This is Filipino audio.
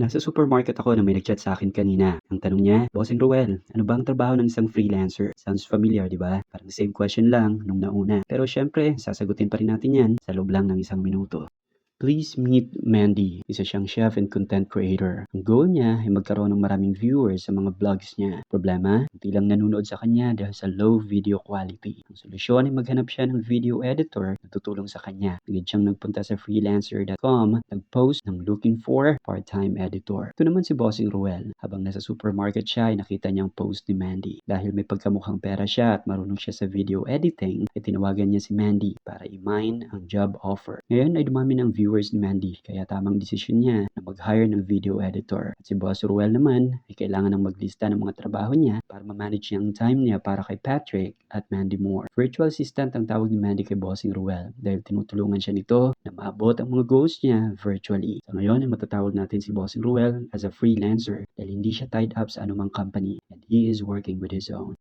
Nasa supermarket ako na may nag-chat sa akin kanina. Ang tanong niya, Bossing Ruel, ano ba ang trabaho ng isang freelancer? Sounds familiar, di ba? Parang same question lang nung nauna. Pero syempre, sasagutin pa rin natin yan sa loob lang ng isang minuto. Please meet Mandy. Isa siyang chef and content creator. Ang goal niya ay magkaroon ng maraming viewers sa mga vlogs niya. Problema, hindi lang nanonood sa kanya dahil sa low video quality. Ang solusyon ay maghanap siya ng video editor na tutulong sa kanya. Agad siyang nagpunta sa freelancer.com, nag-post ng looking for part-time editor. Ito naman si Bossing Ruel. Habang nasa supermarket siya ay nakita niyang post ni Mandy. Dahil may pagkamukhang pera siya at marunong siya sa video editing, ay tinawagan niya si Mandy para i-mine ang job offer. Ngayon ay dumami ng viewers ni Mandy kaya tamang desisyon niya na mag-hire ng video editor. At si Boss Ruel naman ay kailangan ng maglista ng mga trabaho niya para ma-manage niya ang time niya para kay Patrick at Mandy Moore. Virtual assistant ang tawag ni Mandy kay Bossing Ruel dahil tinutulungan siya nito na maabot ang mga goals niya virtually. Sa ngayon ay matatawag natin si Bossing Ruel as a freelancer dahil hindi siya tied up sa anumang company and he is working with his own.